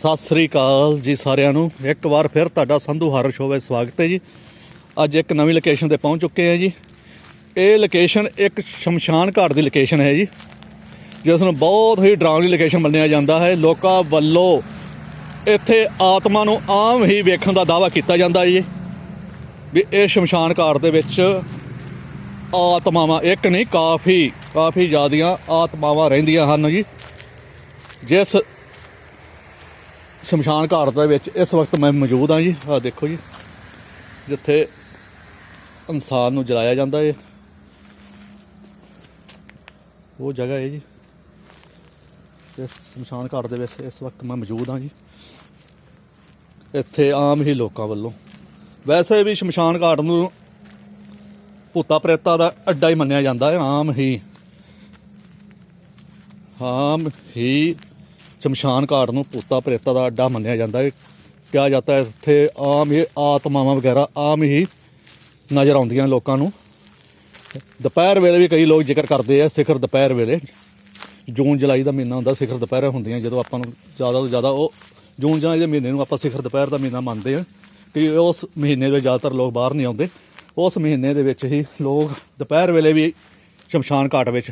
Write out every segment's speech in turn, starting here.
ਸਤਿ ਸ੍ਰੀ ਅਕਾਲ ਜੀ ਸਾਰਿਆਂ ਨੂੰ। ਇੱਕ ਵਾਰ ਫਿਰ ਤੁਹਾਡਾ ਸੰਧੂ ਹਰ ਸ਼ੋਅ ਵਿੱਚ ਸਵਾਗਤ ਹੈ ਜੀ। ਅੱਜ ਇੱਕ ਨਵੀਂ ਲੋਕੇਸ਼ਨ ਤੇ ਪਹੁੰਚ ਚੁੱਕੇ ਹਾਂ ਜੀ। ਇਹ ਲੋਕੇਸ਼ਨ ਇੱਕ ਸ਼ਮਸ਼ਾਨ ਘਾਟ ਦੀ ਲੋਕੇਸ਼ਨ ਹੈ ਜੀ, ਜਿਸ ਨੂੰ ਬਹੁਤ ਹੀ ਡਰਾਵਣੀ ਲੋਕੇਸ਼ਨ ਮੰਨਿਆ ਜਾਂਦਾ ਹੈ। ਲੋਕਾਂ ਵੱਲੋਂ ਇੱਥੇ ਆਤਮਾ ਨੂੰ ਆਮ ਹੀ ਵੇਖਣ ਦਾ ਦਾਅਵਾ ਕੀਤਾ ਜਾਂਦਾ ਜੀ, ਵੀ ਇਹ ਸ਼ਮਸ਼ਾਨ ਘਾਟ ਦੇ ਵਿੱਚ ਆਤਮਾਵਾਂ ਇੱਕ ਨਹੀਂ, ਕਾਫੀ ਕਾਫੀ ਜ਼ਿਆਦੀਆਂ ਆਤਮਾਵਾਂ ਰਹਿੰਦੀਆਂ ਹਨ ਜੀ। ਜਿਸ ਸ਼ਮਸ਼ਾਨ ਘਾਟ ਦੇ ਵਿੱਚ ਇਸ ਵਕਤ ਮੈਂ ਮੌਜੂਦ ਹਾਂ ਜੀ। ਆਹ ਦੇਖੋ ਜੀ। ਜਿੱਥੇ ਇਨਸਾਨ ਨੂੰ ਜਲਾਇਆ ਜਾਂਦਾ ਹੈ ਉਹ ਜਗ੍ਹਾ ਹੈ ਜੀ। ਇਸ ਸ਼ਮਸ਼ਾਨ ਘਾਟ ਦੇ ਵਿੱਚ ਇਸ ਵਕਤ ਮੈਂ ਮੌਜੂਦ ਹਾਂ ਜੀ। ਇੱਥੇ ਆਮ ਹੀ ਲੋਕਾਂ ਵੱਲੋਂ। ਵੈਸੇ ਵੀ ਸ਼ਮਸ਼ਾਨ ਘਾਟ ਨੂੰ ਭੂਤਾ ਪ੍ਰੇਤਾ ਦਾ ਅੱਡਾ ਹੀ ਮੰਨਿਆ ਜਾਂਦਾ ਹੈ ਆਮ ਹੀ। ਆਮ ਹੀ ਸ਼ਮਸ਼ਾਨ ਘਾਟ ਨੂੰ ਪੂਤਾ ਪ੍ਰੇਤਾ ਦਾ ਅੱਡਾ ਮੰਨਿਆ ਜਾਂਦਾ ਹੈ। ਕਿਹਾ ਜਾਂਦਾ ਹੈ, ਇੱਥੇ ਆਮ ਹੀ ਆਤਮਾਵਾਂ ਵਗੈਰਾ ਆਮ ਹੀ ਨਜ਼ਰ ਆਉਂਦੀਆਂ ਲੋਕਾਂ ਨੂੰ। ਦੁਪਹਿਰ ਵੇਲੇ ਵੀ ਕਈ ਲੋਕ ਜ਼ਿਕਰ ਕਰਦੇ ਆ, ਸਿਖਰ ਦੁਪਹਿਰ ਵੇਲੇ। ਜੂਨ, ਜੁਲਾਈ ਦਾ ਮਹੀਨਾ ਹੁੰਦਾ, ਸਿਖਰ ਦੁਪਹਿਰ ਹੁੰਦੀਆਂ, ਜਦੋਂ ਆਪਾਂ ਨੂੰ ਜ਼ਿਆਦਾ ਤੋਂ ਜ਼ਿਆਦਾ ਉਹ ਜੂਨ, ਜੁਲਾਈ ਦੇ ਮਹੀਨੇ ਨੂੰ ਆਪਾਂ ਸਿਖਰ ਦੁਪਹਿਰ ਦਾ ਮਹੀਨਾ ਮੰਨਦੇ ਆ। ਕਿ ਉਸ ਮਹੀਨੇ ਦੇ ਜ਼ਿਆਦਾਤਰ ਲੋਕ ਬਾਹਰ ਨਹੀਂ ਆਉਂਦੇ। ਉਸ ਮਹੀਨੇ ਦੇ ਵਿੱਚ ਹੀ ਲੋਕ ਦੁਪਹਿਰ ਵੇਲੇ ਵੀ ਸ਼ਮਸ਼ਾਨ ਘਾਟ ਵਿੱਚ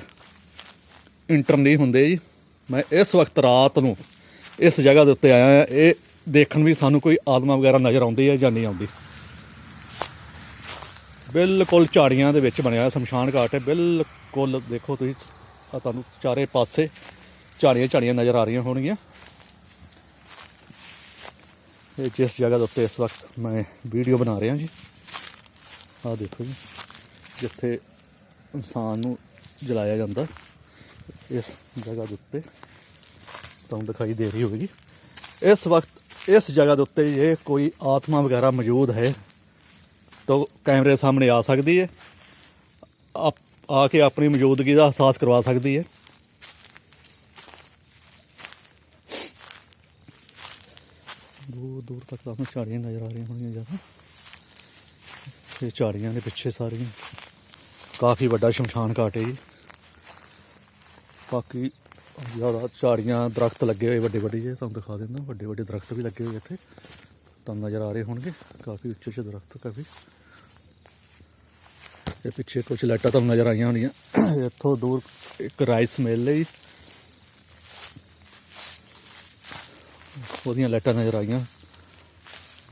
ਇੰਟਰ ਨਹੀਂ ਹੁੰਦੇ ਜੀ। ਮੈਂ ਇਸ ਵਕਤ ਰਾਤ ਨੂੰ ਇਸ ਜਗ੍ਹਾ ਦੇ ਉੱਤੇ ਆਇਆ ਹਾਂ। ਇਹ ਦੇਖਣ ਵੀ ਸਾਨੂੰ ਕੋਈ ਆਤਮਾ ਵਗੈਰਾ ਨਜ਼ਰ ਆਉਂਦੀ ਹੈ ਜਾਂ ਨਹੀਂ ਆਉਂਦੀ। ਬਿਲਕੁਲ ਝਾੜੀਆਂ ਦੇ ਵਿੱਚ ਬਣਿਆ ਹੋਇਆ ਸ਼ਮਸ਼ਾਨ ਘਾਟ ਹੈ। ਬਿਲਕੁਲ ਦੇਖੋ ਤੁਸੀਂ ਤੁਹਾਨੂੰ ਚਾਰੇ ਪਾਸੇ ਝਾੜੀਆਂ ਝਾੜੀਆਂ ਨਜ਼ਰ ਆ ਰਹੀਆਂ ਹੋਣਗੀਆਂ। ਇਹ ਜਿਸ ਜਗ੍ਹਾ ਦੇ ਉੱਤੇ ਇਸ ਵਕਤ ਮੈਂ ਵੀਡੀਓ ਬਣਾ ਰਿਹਾ ਜੀ, ਆਹ ਦੇਖੋ ਜੀ, ਜਿੱਥੇ ਇਨਸਾਨ ਨੂੰ ਜਲਾਇਆ ਜਾਂਦਾ। ਇਸ ਜਗ੍ਹਾ ਦੇ ਉੱਤੇ ਤੁਹਾਨੂੰ ਦਿਖਾਈ ਦੇ ਰਹੀ ਹੋਵੇਗੀ ਇਸ ਵਕਤ ਇਸ ਜਗ੍ਹਾ ਦੇ ਉੱਤੇ ਜੇ ਕੋਈ ਆਤਮਾ ਵਗੈਰਾ ਮੌਜੂਦ ਹੈ ਤਾਂ ਕੈਮਰੇ ਸਾਹਮਣੇ ਆ ਸਕਦੀ ਹੈ ਆਪ- ਆ ਕੇ ਆਪਣੀ ਮੌਜੂਦਗੀ ਦਾ ਅਹਿਸਾਸ ਕਰਵਾ ਸਕਦੀ ਹੈ ਦੂਰ ਦੂਰ ਤੱਕ ਤੁਹਾਨੂੰ ਝਾੜੀਆਂ ਨਜ਼ਰ ਆ ਰਹੀਆਂ ਹੋਣਗੀਆਂ ਜ਼ਿਆਦਾ ਇਹ ਝਾੜੀਆਂ ਦੇ ਪਿੱਛੇ ਸਾਰੀਆਂ ਕਾਫੀ ਵੱਡਾ ਸ਼ਮਸ਼ਾਨ ਘਾਟ ਹੈ ਜੀ ਬਾਕੀ ਜ਼ਿਆਦਾ ਝਾੜੀਆਂ, ਦਰਖਤ ਲੱਗੇ ਹੋਏ ਵੱਡੇ ਵੱਡੇ ਜੇ ਤੁਹਾਨੂੰ ਦਿਖਾ ਦਿੰਦਾ, ਵੱਡੇ ਵੱਡੇ ਦਰਖਤ ਵੀ ਲੱਗੇ ਹੋਏ ਇੱਥੇ। ਤੁਹਾਨੂੰ ਨਜ਼ਰ ਆ ਰਹੇ ਹੋਣਗੇ, ਕਾਫੀ ਉੱਚੇ ਉੱਚੇ ਦਰਖਤ ਕਾਫੀ। ਇਹ ਪਿੱਛੇ ਕੁਝ ਲਾਈਟਾਂ ਤੁਹਾਨੂੰ ਨਜ਼ਰ ਆਈਆਂ ਹੋਣੀਆਂ। ਇੱਥੋਂ ਦੂਰ ਇੱਕ ਰਾਈਸ ਮਿਲ ਹੈ ਜੀ ਉਹਦੀਆਂ ਲਾਈਟਾਂ ਨਜ਼ਰ ਆਈਆਂ।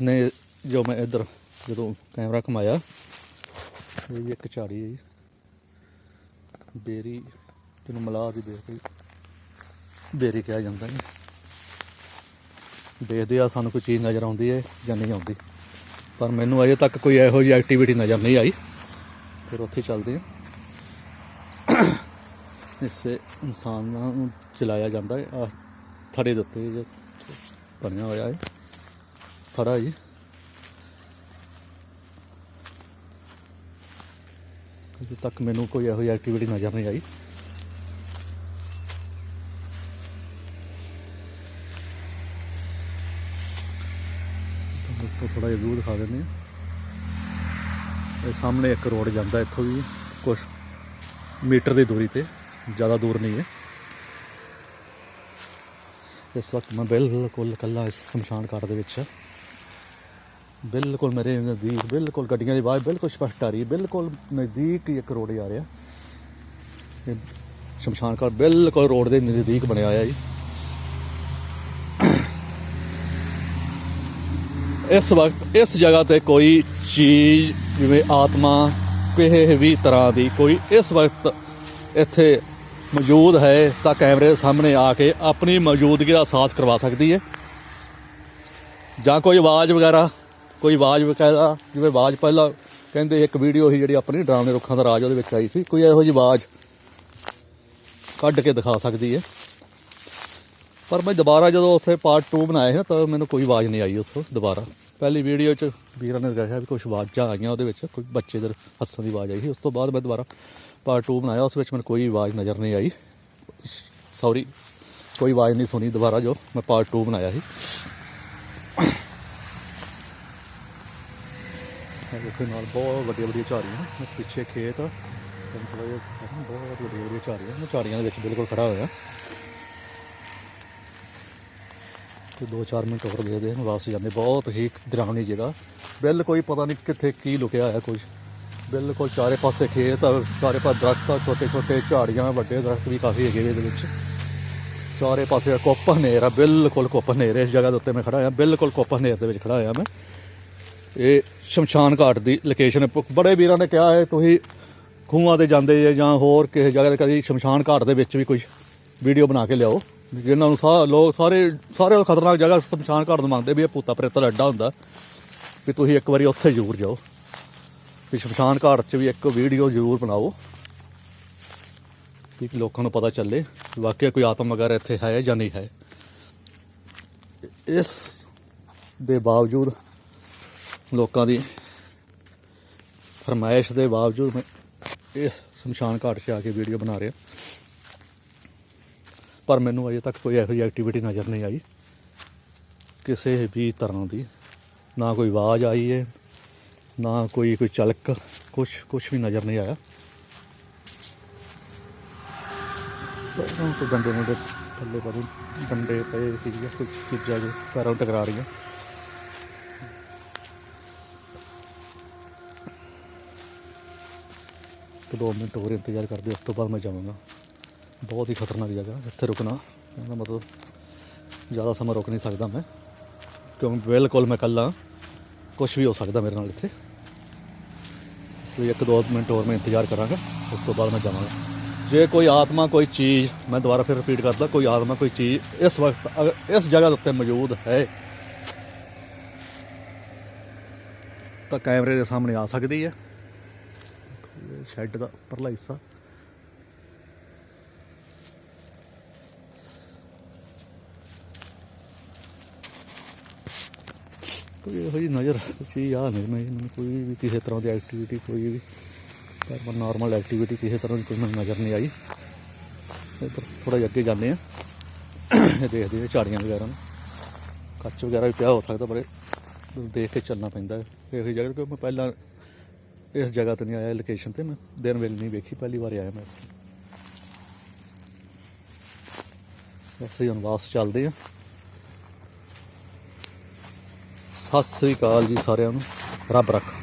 ਨੇ ਜੋ ਮੈਂ ਇੱਧਰ ਜਦੋਂ ਕੈਮਰਾ ਘਮਾਇਆ, ਇਹ ਇੱਕ ਝਾੜੀ ਹੈ ਜੀ। ਬੇਰੀ ਜਿਹਨੂੰ ਮਲਾਹ ਦੀ ਬੇਰੀ ਬੇਰੀ ਕਿਹਾ ਜਾਂਦਾ ਹੈ ਦੇਖਦੇ ਆ ਸਾਨੂੰ ਕੋਈ ਚੀਜ਼ ਨਜ਼ਰ ਆਉਂਦੀ ਹੈ ਜਾਂ ਨਹੀਂ ਆਉਂਦੀ। ਪਰ ਮੈਨੂੰ ਅਜੇ ਤੱਕ ਕੋਈ ਇਹੋ ਜਿਹੀ ਐਕਟੀਵਿਟੀ ਨਜ਼ਰ ਨਹੀਂ ਆਈ। ਫਿਰ ਉੱਥੇ ਚੱਲਦੇ ਆ। ਇਸੇ ਇਨਸਾਨ ਨੂੰ ਚਲਾਇਆ ਜਾਂਦਾ ਹੈ ਆ ਥੜੇ ਦੇ ਉੱਤੇ ਜੋ ਬਣਿਆ ਹੋਇਆ ਹੈ ਥੜਾ ਜੀ। ਅਜੇ ਤੱਕ ਮੈਨੂੰ ਕੋਈ ਇਹੋ ਜਿਹੀ ਐਕਟੀਵਿਟੀ ਨਜ਼ਰ ਨਹੀਂ ਆਈ ਤੁਹਾਨੂੰ ਥੋੜਾ ਜਿਹਾ ਵਿਊ ਦਿਖਾ ਦਿੰਦੇ ਹਾਂ। ਇਹ ਸਾਹਮਣੇ ਇੱਕ ਰੋਡ ਜਾਂਦਾ ਇੱਥੋਂ ਵੀ ਕੁਝ ਮੀਟਰ ਦੀ ਦੂਰੀ ਤੇ, ਜ਼ਿਆਦਾ ਦੂਰ ਨਹੀਂ ਹੈ। ਇਸ ਵਕਤ ਮੈਂ ਬਿਲਕੁਲ ਇਕੱਲਾ ਇਸ ਸ਼ਮਸ਼ਾਨ ਘਾਟ ਦੇ ਵਿੱਚ ਬਿਲਕੁਲ ਮੇਰੇ ਨਜ਼ਦੀਕ, ਬਿਲਕੁਲ ਗੱਡੀਆਂ ਦੀ ਆਵਾਜ਼, ਬਿਲਕੁਲ ਸਪਸ਼ਟ ਆ ਰਹੀ ਹੈ ਬਿਲਕੁਲ ਨਜ਼ਦੀਕ ਹੀ ਇੱਕ ਰੋਡ ਆ ਰਿਹਾ। ਸ਼ਮਸ਼ਾਨ ਘਾਟ ਬਿਲਕੁਲ ਰੋਡ ਦੇ ਨਜ਼ਦੀਕ ਬਣਿਆ ਹੋਇਆ ਜੀ। ਇਸ ਵਕਤ ਇਸ ਜਗ੍ਹਾ ਤੇ ਕੋਈ ਚੀਜ਼, ਜਿਵੇਂ ਆਤਮਾ, ਕਿਸੇ ਵੀ ਤਰ੍ਹਾਂ ਦੀ ਕੋਈ ਇਸ ਵਕਤ ਇੱਥੇ ਮੌਜੂਦ ਹੈ, ਤਾਂ ਕੈਮਰੇ ਸਾਹਮਣੇ ਆ ਕੇ ਆਪਣੀ ਮੌਜੂਦਗੀ ਦਾ ਅਹਿਸਾਸ ਕਰਵਾ ਸਕਦੀ ਹੈ। ਜਾਂ ਕੋਈ ਆਵਾਜ਼ ਵਗੈਰਾ, ਕੋਈ ਆਵਾਜ਼ ਵਗੈਰਾ, ਜਿਵੇਂ ਆਵਾਜ਼ ਪਹਿਲਾਂ ਕਹਿੰਦੇ ਇੱਕ ਵੀਡੀਓ ਸੀ ਜਿਹੜੀ ਆਪਣੀ ਡਰਾਮ ਦੇ ਰੁੱਖਾਂ ਦਾ ਰਾਜ ਉਹਦੇ ਵਿੱਚ ਆਈ ਸੀ, ਕੋਈ ਇਹੋ ਜਿਹੀ ਆਵਾਜ਼ ਕੱਢ ਕੇ ਦਿਖਾ ਸਕਦੀ ਹੈ। ਪਰ ਮੈਂ ਦੁਬਾਰਾ ਜਦੋਂ ਉੱਥੇ ਪਾਰਟ 2 ਬਣਾਇਆ ਸੀ ਤਾਂ ਮੈਨੂੰ ਕੋਈ ਆਵਾਜ਼ ਨਹੀਂ ਆਈ ਉੱਥੋਂ ਦੁਬਾਰਾ। ਪਹਿਲੀ ਵੀਡੀਓ 'ਚ ਵੀਰਾਂ ਨੇ ਦਿਖਾਇਆ ਵੀ ਕੁਝ ਆਵਾਜ਼ਾਂ ਆਈਆਂ ਉਹਦੇ ਵਿੱਚ, ਕੋਈ ਬੱਚੇ ਦੇ ਹੱਸਣ ਦੀ ਆਵਾਜ਼ ਆਈ ਸੀ। ਉਸ ਤੋਂ ਬਾਅਦ ਮੈਂ ਦੁਬਾਰਾ ਪਾਰਟ 2 ਬਣਾਇਆ, ਉਸ ਵਿੱਚ ਮੈਨੂੰ ਕੋਈ ਆਵਾਜ਼ ਨਜ਼ਰ ਨਹੀਂ ਆਈ। ਸੌਰੀ ਕੋਈ ਆਵਾਜ਼ ਨਹੀਂ ਸੁਣੀ ਦੁਬਾਰਾ ਜੋ ਮੈਂ ਪਾਰਟ 2 ਬਣਾਇਆ ਸੀ। ਇਹ ਦੇਖੋ ਨਾਲ ਬਹੁਤ ਵੱਡੀਆਂ ਵੱਡੀਆਂ ਝਾੜੀਆਂ ਪਿੱਛੇ ਖੇਤ ਆ ਥੋੜਾ ਜਿਹਾ ਬਹੁਤ ਵੱਡੀਆਂ ਵੱਡੀਆਂ ਝਾੜੀਆਂ ਮੈਂ ਝਾੜੀਆਂ ਦੇ ਵਿੱਚ ਬਿਲਕੁਲ ਖੜਾ ਹੋਇਆ। ਤੇ 2-4 ਮਿੰਟ ਹੋਰ ਦੇਖਦੇ ਹਾਂ ਵਾਪਸ ਜਾਂਦੇ। ਬਹੁਤ ਹੀ ਡਰਾਵਣੀ ਜਗ੍ਹਾ। ਬਿਲਕੁਲ ਪਤਾ ਨਹੀਂ ਕਿੱਥੇ ਕੀ ਲੁਕਿਆ ਹੋਇਆ ਕੁਝ ਬਿਲਕੁਲ ਚਾਰੇ ਪਾਸੇ ਖੇਤ ਆ ਚਾਰੇ ਪਾਸੇ ਦਰਖਤ ਆ ਛੋਟੇ ਛੋਟੇ ਝਾੜੀਆਂ, ਵੱਡੇ ਦਰਖਤ ਵੀ ਕਾਫੀ ਹੈਗੇ ਇਹਦੇ ਵਿੱਚ। ਚਾਰੇ ਪਾਸੇ ਕੋਪ ਹਨੇਰ ਆ, ਬਿਲਕੁਲ ਕੋਪ ਹਨੇਰ ਇਸ ਜਗ੍ਹਾ ਦੇ ਉੱਤੇ ਮੈਂ ਖੜਾ ਹਾਂ ਬਿਲਕੁਲ ਕੋਪ ਨੇਰ ਦੇ ਵਿੱਚ ਖੜਾ ਹੋਇਆ ਮੈਂ। ਇਹ ਸ਼ਮਸ਼ਾਨ ਘਾਟ ਦੀ ਲੋਕੇਸ਼ਨ ਬੜੇ ਵੀਰਾਂ ਨੇ ਕਿਹਾ ਹੈ, ਤੁਸੀਂ ਖੂਹਾਂ ਤੇ ਜਾਂਦੇ ਜੇ ਜਾਂ ਹੋਰ ਕਿਸੇ ਜਗ੍ਹਾ ਤੇ ਕਦੀ ਸ਼ਮਸ਼ਾਨ ਘਾਟ ਦੇ ਵਿੱਚ ਵੀ ਕੋਈ ਵੀਡੀਓ ਬਣਾ ਕੇ ਲਿਆਓ। ਜਿਨ੍ਹਾਂ ਨੂੰ ਸਾ, ਲੋਕ ਸਾਰੇ ਸਾਰੇ ਖਤਰਨਾਕ ਜਗ੍ਹਾ ਸ਼ਮਸ਼ਾਨ ਘਾਟ ਨੂੰ ਮੰਨਦੇ ਵੀ ਇਹ ਭੂਤਾ ਪ੍ਰੇਤ ਦਾ ਅੱਡਾ ਹੁੰਦਾ। ਵੀ ਤੁਸੀਂ ਇੱਕ ਵਾਰੀ ਉੱਥੇ ਜ਼ਰੂਰ ਜਾਓ। ਵੀ ਸ਼ਮਸ਼ਾਨ ਘਾਟ 'ਚ ਵੀ ਇੱਕ ਵੀਡੀਓ ਜ਼ਰੂਰ ਬਣਾਓ। ਵੀ ਲੋਕਾਂ ਨੂੰ ਪਤਾ ਚੱਲੇ, ਵਾਕਿਆ ਕੋਈ ਆਤਮ ਵਗੈਰਾ ਇੱਥੇ ਹੈ ਜਾਂ ਨਹੀਂ ਹੈ। ਇਸ ਦੇ ਬਾਵਜੂਦ ਲੋਕਾਂ ਦੀ ਫਰਮਾਇਸ਼ ਦੇ ਬਾਵਜੂਦ ਮੈਂ ਇਸ ਸ਼ਮਸ਼ਾਨ ਘਾਟ 'ਚ ਆ ਕੇ ਵੀਡੀਓ ਬਣਾ ਰਿਹਾ। ਪਰ ਮੈਨੂੰ ਅਜੇ ਤੱਕ ਕੋਈ ਇਹੋ ਜਿਹੀ ਐਕਟੀਵਿਟੀ ਨਜ਼ਰ ਨਹੀਂ ਆਈ। ਕਿਸੇ ਵੀ ਤਰ੍ਹਾਂ ਦੀ। ਨਾ ਕੋਈ ਆਵਾਜ਼ ਆਈ ਹੈ ਨਾ ਕੋਈ ਕੋਈ ਚਲਕ ਕੁਛ ਕੁਛ ਵੀ ਨਜ਼ਰ ਨਹੀਂ ਆਇਆ। ਕੋਈ ਡੰਡੇ ਨੂੰ ਥੱਲੇ ਪਾ ਡੰਡੇ ਪਏ ਸੀਗੇ ਕੁਝ ਚੀਜ਼ਾਂ ਜੋ ਪੈਰਾਂ ਟਕਰਾ ਰਹੀਆਂ। ਇੱਕ ਦੋ ਮਿੰਟ ਹੋਰ ਇੰਤਜ਼ਾਰ ਕਰਦੇ, ਉਸ ਤੋਂ ਬਾਅਦ ਮੈਂ ਜਾਵਾਂਗਾ। ਬਹੁਤ ਹੀ ਖਤਰਨਾਕ ਜਗ੍ਹਾ ਇੱਥੇ ਰੁਕਣਾ। ਇਹਦਾ ਮਤਲਬ ਜ਼ਿਆਦਾ ਸਮਾਂ ਰੁਕ ਨਹੀਂ ਸਕਦਾ ਮੈਂ। ਕਿਉਂਕਿ ਬਿਲਕੁਲ ਮੈਂ ਇਕੱਲਾ ਕੁਝ ਵੀ ਹੋ ਸਕਦਾ ਮੇਰੇ ਨਾਲ ਇੱਥੇ। ਇਸ ਲਈ ਇੱਕ ਦੋ ਮਿੰਟ ਹੋਰ ਮੈਂ ਇੰਤਜ਼ਾਰ ਕਰਾਂਗਾ। ਉਸ ਤੋਂ ਬਾਅਦ ਮੈਂ ਜਾਵਾਂਗਾ। ਜੇ ਕੋਈ ਆਤਮਾ, ਕੋਈ ਚੀਜ਼, ਮੈਂ ਦੁਬਾਰਾ ਫਿਰ ਰਿਪੀਟ ਕਰਦਾ, ਕੋਈ ਆਤਮਾ, ਕੋਈ ਚੀਜ਼ ਇਸ ਵਕਤ, ਅਗਰ ਇਸ ਜਗ੍ਹਾ ਦੇ ਉੱਤੇ ਮੌਜੂਦ ਹੈ, ਤਾਂ ਕੈਮਰੇ ਦੇ ਸਾਹਮਣੇ ਆ ਸਕਦੀ ਹੈ। ਸ਼ੈੱਡ ਦਾ ਉੱਪਰਲਾ ਹਿੱਸਾ। ਕੋਈ ਇਹੋ ਜਿਹੀ ਨਜ਼ਰ ਚੀਜ਼ ਆ ਨਹੀਂ ਮੈਂ ਮੈਨੂੰ ਕੋਈ ਵੀ ਕਿਸੇ ਤਰ੍ਹਾਂ ਦੀ ਐਕਟੀਵਿਟੀ ਕੋਈ ਵੀ ਪਰ ਨਾਰਮਲ ਐਕਟੀਵਿਟੀ ਕਿਸੇ ਤਰ੍ਹਾਂ ਦੀ ਕੋਈ ਮੈਨੂੰ ਨਜ਼ਰ ਨਹੀਂ ਆਈ। ਇੱਧਰ ਥੋੜਾ ਜਿਹਾ ਅੱਗੇ ਜਾਂਦੇ ਆ ਇਹ ਦੇਖਦੇ ਆ ਝਾੜੀਆਂ ਵਗੈਰਾ ਨੂੰ। ਕੱਚ ਵਗੈਰਾ ਵੀ ਪਿਆ ਹੋ ਸਕਦਾ, ਪਰ ਇਹ ਦੇਖ ਕੇ ਚੱਲਣਾ ਪੈਂਦਾ ਇਹੋ ਜਿਹੀ ਜਗ੍ਹਾ ਕਿਉਂਕਿ ਮੈਂ ਪਹਿਲਾਂ ਇਸ ਜਗ੍ਹਾ ਤੇ ਨਹੀਂ ਆਇਆ ਲੋਕੇਸ਼ਨ ਤੇ ਮੈਂ ਦਿਨ ਵੇਲੇ ਨਹੀਂ ਵੇਖੀ, ਪਹਿਲੀ ਵਾਰ ਆਇਆ ਮੈਂ। ਅਸੀਂ ਹੁਣ ਵਾਪਸ ਚੱਲਦੇ ਆ ਸਤਿ ਸ੍ਰੀ ਅਕਾਲ ਜੀ ਸਾਰਿਆਂ ਨੂੰ। ਰੱਬ ਰੱਖ।